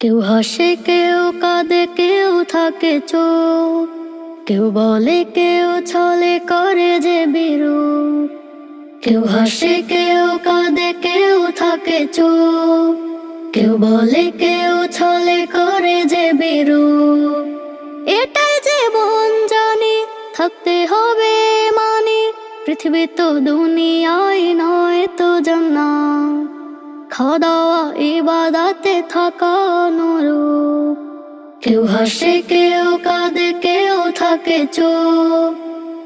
কেউ হাসে, কেউ কাঁদে, কেউ থাকে চোখ কেউ বলে, কেউ ছলে করে যে বিরু কেউ হাসে, কেউ কাঁদে, কেউ থাকে চোখ কেউ বলে, কেউ ছলে করে যে বিরু এটাই যে জীবন জানি, থাকতে হবে মানে। পৃথিবী তো দুনিয়ায় নয় তো জান্না খাওয়া ইবাদাতে থাকা নুরূপ কেউ হাসে, কেউ কাঁদে, কেউ থাকে চোখ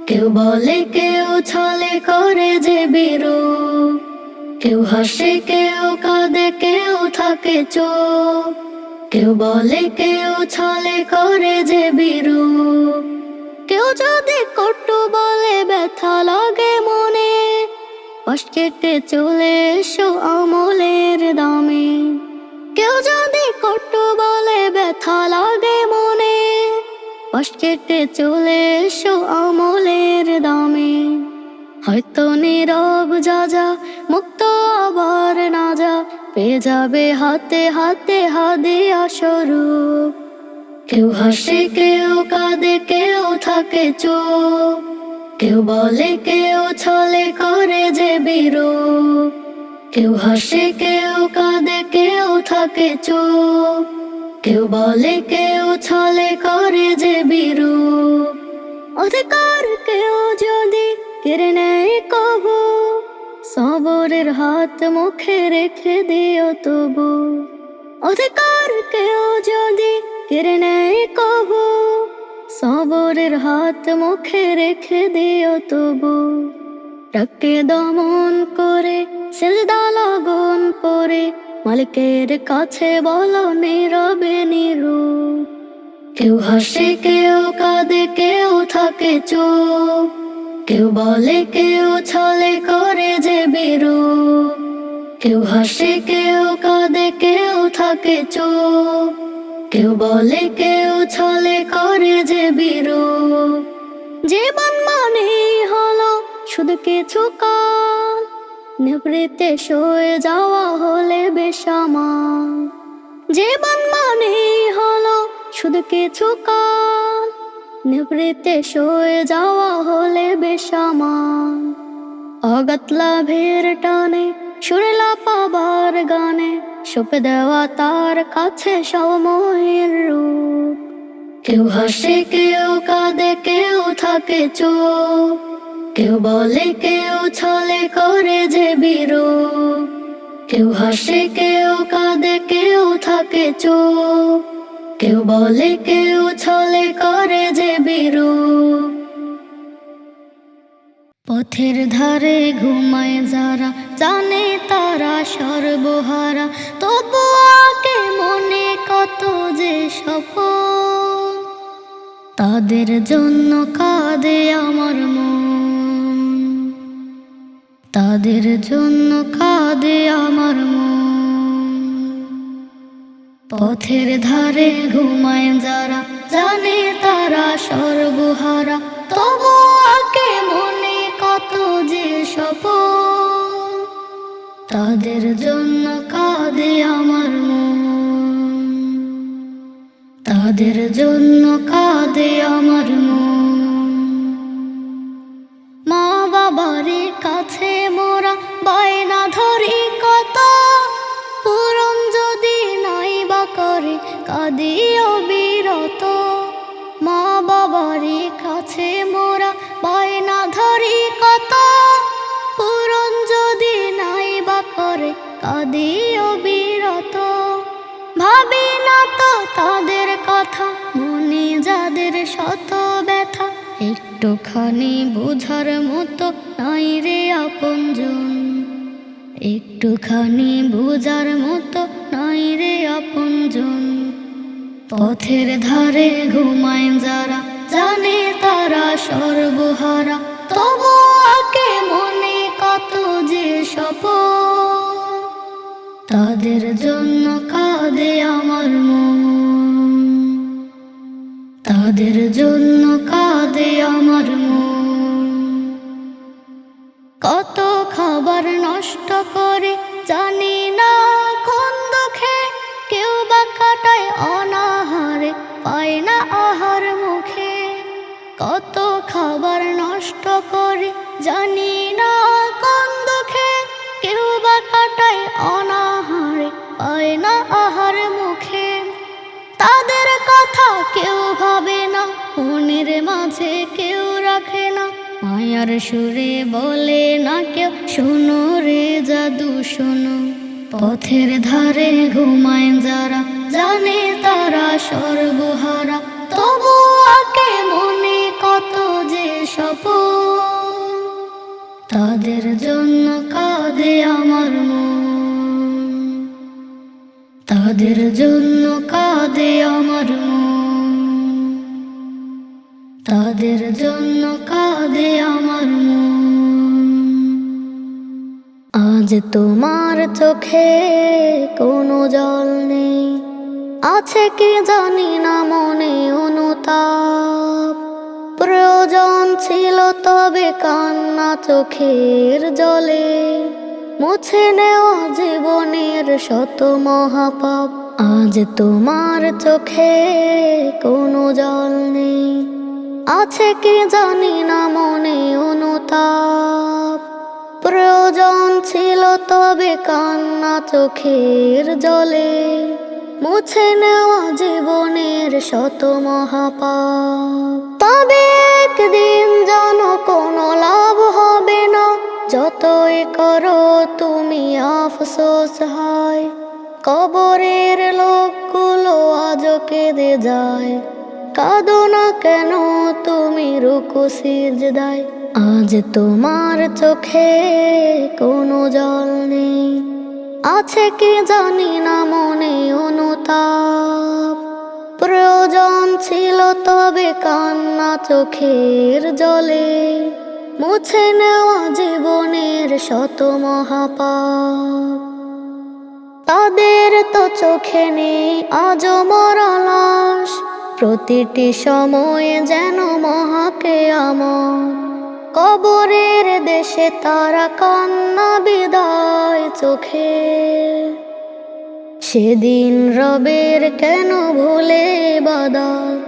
কেউ বলে, কেউ ছলে করে যে বিরু কেউ হাসে, কেউ কাঁদে, কেউ থাকে চোখ কেউ বলে, কেউ ছলে করে যে বিরু কেউ যদি কটু বলে ব্যথা লাগে পাশ কেটে চলে এসো আমলের দামে। কেউ যদি কটু বলে, ব্যথা লাগে মনে। পাশ কেটে চলে এসো আমলের দামে। হয়তো নীরব যা যা মুক্ত আবার না যা পেয়ে যাবে হাতে হাতে হাদিয়া স্বরূপ। কেউ হাসে, কেউ কাঁদে, কেউ থাকে চোখ কেউ বলে, কেউ ছলে করে যে বিরু কেউ হাসে, কেউ কাঁদে, কেউ থাকে চোখ কেউ বলে, কেউ ছলে করে যে বিরু অধিকার কেউ যদি কেড়ে নেয় কবু, সবরের হাত মুখে রেখে দিও তবু। অধিকার কেউ যদি কেড়ে নেয় কবু সবরের হাত মুখে রেখে দিও তবু। রাখকে দমন করে সেজদা লগন পরে, মালিকের কাছে বলো নীরবে নিরূপ কেউ হাসে, কেউ কাঁদে, কেউ থাকে চুপ। কেউ বলে, কেউ ছলে করে যে বিরু কেউ হাসে, কেউ কাঁদে, কেউ থাকে চুপ। কেউ বলে, কেউ ছলে করে যে বিরু জীবন মানে হলো শুধু কিছু কাল। নিবৃত্তে সয়ে যাওয়া হলে বেসামাল। জীবন মানে হলো শুধু কিছু কাল। নিবৃত্তে সয়ে যাওয়া হলে বেসামাল। অগত লাভের টানে সুরেলা পাবার গানে সপে দেওয়া তার কাছে সময়ের রূপ। কেউ হাসে, কেউ কাঁদে, কেউ থাকে চোখ কেউ বলে, কেউ ছলে করে যে বিরু কেউ হাসে, কেউ কাঁদে, কেউ থাকে চোখ কেউ বলে, কেউ ছলে করে যে বিরু পথের ধারে ঘুমায় যারা জানে তারা সর্বহারা। তবু আগে মনে কত যে সফল। তাদের জন্য কাঁদে আমার মন। তাদের জন্য কাঁদে আমার মন। পথের ধারে ঘুমায় যারা, জানে তারা সর্বহারা। তবু তাদের জন্য কাঁদে আমার মন। তাদের জন্য কাঁদে আমার মন। মা বাবার কাছে শত ব্যথা, একটুখানি বোঝার মতো নাই রে আপনজন। একটুখানি বোঝার মতো নাই রে আপনজন। পথের ধারে ঘুমায় যারা, জানে তারা সর্বহারা। তবু আগে মনে কত যে সপন। তাদের জন্য তাদের জন্য কাঁদে আমার মন? কত খাবার নষ্ট করে জানি না খন্দকে কেউ বা কাটায় অনাহারে, পায় না আহার মুখে। কত খাবার নষ্ট করে জানি না খন্দকে কেউ বা কাটায় অনাহারে, পায় না আহার মুখে। তাদের কথা কেউ না, মনের মাঝে কেউ রাখে না। মায়ার সুরে বলে না কেউ, শোনো রে জাদু, শোনো। পথের ধারে ঘুমায় যারা, জানে তারা সর্বহারা তবু আকে মনে কত যে সপন। তাদের জন্য কাঁদে আমার মন। তাদের জন্য কাঁদে আমার মন। তাদের জন্য কাঁদে আমার আজ তোমার চোখে কোনো জল নেই। আছে কি জানি না মনে অনুতাপ। প্রয়োজন ছিল তবে কান্না চোখের জলে। মুছে নেওয়া জীবনের শত মহাপাপ। আজ তোমার চোখে কোনো জল নেই। আছে কি জানি না মনে অনুতাপ। প্রয়োজন ছিল তবে কান্না চোখের জলে, মুছে নেওয়া জীবনের শত মহাপাপ। তবে একদিন যেন কোনো লাভ হবে না, যতই করো তুমি আফসোস হয়। কবরের লোকগুলো আজ কেঁদে যায়। কাঁদো না কেন তুমি রুকু সিজদায়? আজ তোমার চোখে কোনো জল নেই। আছে কি জানি না মনে অনুতাপ। প্রয়োজন ছিল তবে কান্না চোখের জলে। মুছে নেওয়া জীবনের শত মহাপাপ। তাদের তো চোখে নেই আজ মরা লাশ। প্রতিটি সময়ে যেন মহাকে আমার কবরের দেশে তারা কান্না বিদায় চোখে। সেদিন রবের কেন ভুলে বাদায়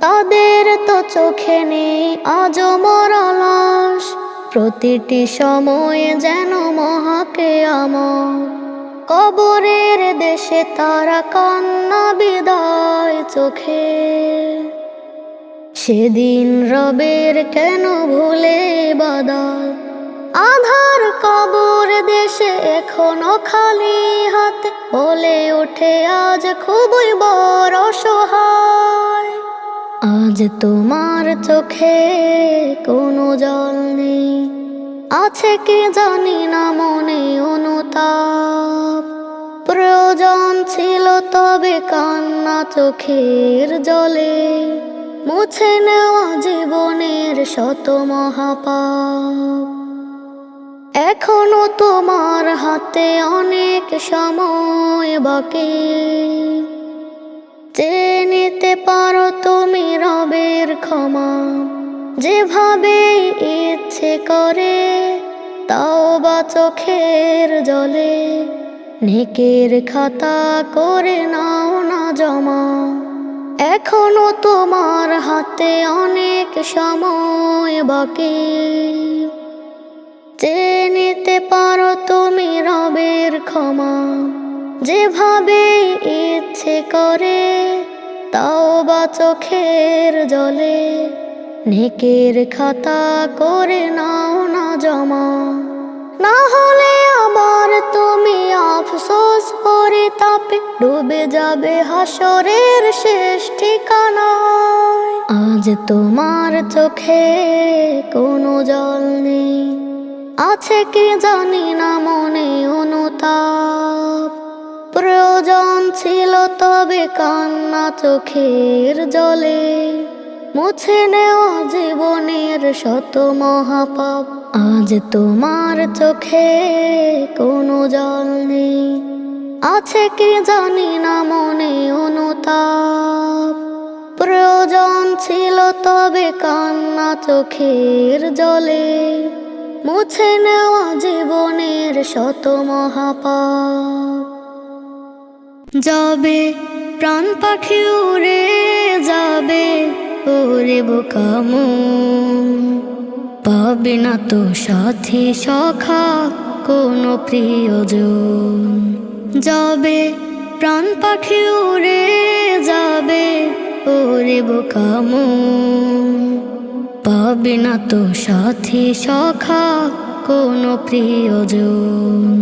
তাদের তো চোখে নেই আজ মরা লাশ। প্রতিটি সময়ে যেন মহাকে আমার কবরের দেশে তারা কান্না চোখে। সেদিন রবের কেন ভুলে বাদায় আধার কবর দেশে এখনও খালি হাতে, বলে ওঠে আজ খুবই বড় সহায় আজ তোমার চোখে কোনো জল নেই, আছে কি জানি না মনে অনুতাপ তবে কান্না চোখের জলে, মুছে নেওয়া জীবনের শত মহাপাপ। এখনও তোমার হাতে অনেক সময় বাকি। চেয়ে নিতে পারো তুমি রবের ক্ষমা, যেভাবে ইচ্ছে করে, তাও বা চোখের জলে। নেকের খাতা করে নাও না জমা। এখনও তোমার হাতে অনেক সময় বাকি। চেয়ে নিতে পারো তুমি রবের ক্ষমা। যেভাবে ইচ্ছে করে, তাও বা চোখের জলে। নেকের খাতা করে নাও না জমা। না হলে আবার তুমি আফসোস করে তাপে ডুবে যাবে হাসরের শেষ ঠিকানায়। আজ তোমার চোখে কোনো জল নেই। আছে কি জানি না মনে অনুতাপ। প্রয়োজন ছিল তবে কান্না চোখের জলে। মুছে নেওয়া জীবনের শত মহাপাপ। আজ তোমার চোখে কোনো জল নেই। আছে কি জানি না মনে অনুতাপ। প্রয়োজন ছিল তবে কান্না চোখের জলে। মুছে নেওয়া জীবনের শত মহাপাপ। যাবে প্রাণ পাখি উড়ে যাবে। ওরে বোকামন পাবে না তো সাথী সখা, কোনো প্রিয়জন। যাবে প্রাণ পাখি উড়ে, যাবে ওরে বোকা মন। পাবে না তো সাথী সখা, কোনো প্রিয়জন।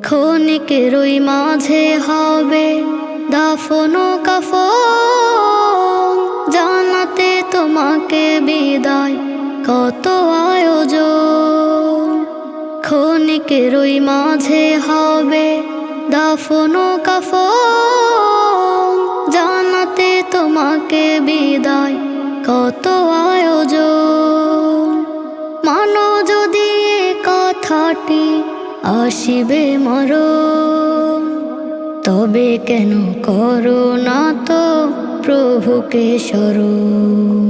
ক্ষণিকের ওই মাঝে হবে দাফন কাফন। তোমাকে বিদায়। কত আয়োজন। ক্ষণিকের ওই মাঝে হবে দাফন কাফ জানাতে তোমাকে বিদায়। কত আয়োজন। মানো যদি কথাটি আসিবে মর তবে কেন করো না তো প্রভুকে স্মরণ।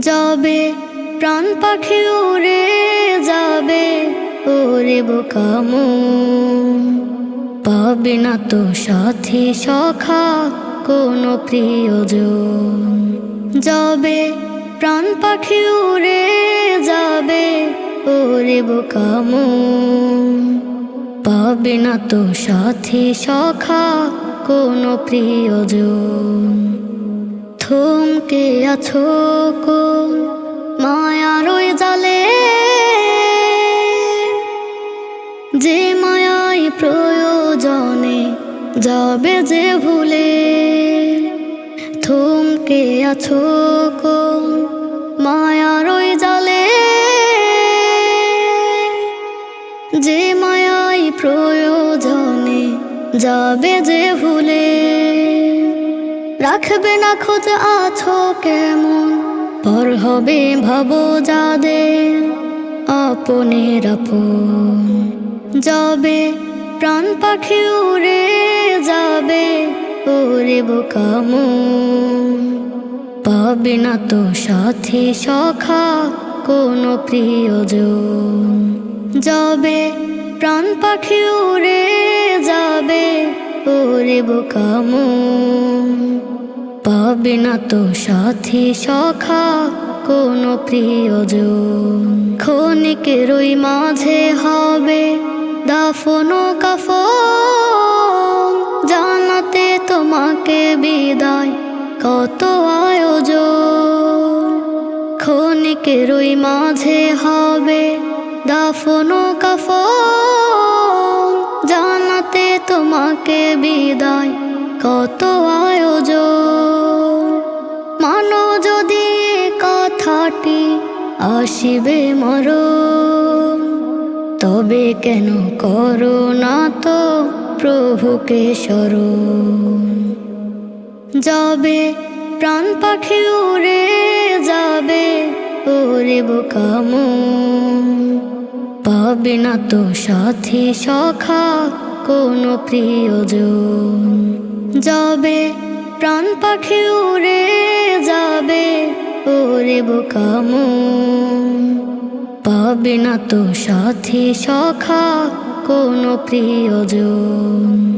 যাবে, প্রাণ পাখি উড়ে যাবে, ওরে বোকা মন। পাবে না তো সাথী সখা, কোনো প্রিয়জন। যাবে, প্রাণ পাখি উড়ে যাবে, ওরে বোকা মন। পাবে না তো সাথী সখা, কোনো প্রিয়জন। থমকে আছো কোন মায়ার ওই জালে? যে মায়াই প্রয়োজনে যাবে যে ভুলে? থমকে আছো কোন মায়ার ওই জালে? যে মায়াই প্রয়োজনে যাবে যে ভুলে? রাখবে না খোঁজ আছো কেমন? পর হবে ভব যাদের আপনের আপন। যাবে প্রাণ পাখি উড়ে যাবে, ওরে বোকা মন। পাবে না তো সাথী সখা, কোনো প্রিয়জন। যাবে প্রাণ পাখি উড়ে যাবে ওরে বোকা মন পাবে না তো সাথী সখা কোনো প্রিয়জন। ক্ষণিকের ওই মাঝে হবে দাফন কাফন। জানাতে তোমাকে বিদায়, কত আয়োজন। ক্ষণিকের ওই মাঝে হবে দাফন কাফন। তোমাকে বিদায়, কত আয়োজন। মানো যদি কথাটি, আসিবে মর তবে কেন করো না তো প্রভুকে স্মরণ। যাবে প্রাণ পাখি উড়ে যাবে, ওরে বোকা মন। পাবে না তো সাথী সখা কোনো প্রিয়জন। যাবে, প্রাণ পাখি উড়ে যাবে, ওরে বোকাম পাবে না তো সাথী সখা কোনো প্রিয়জন।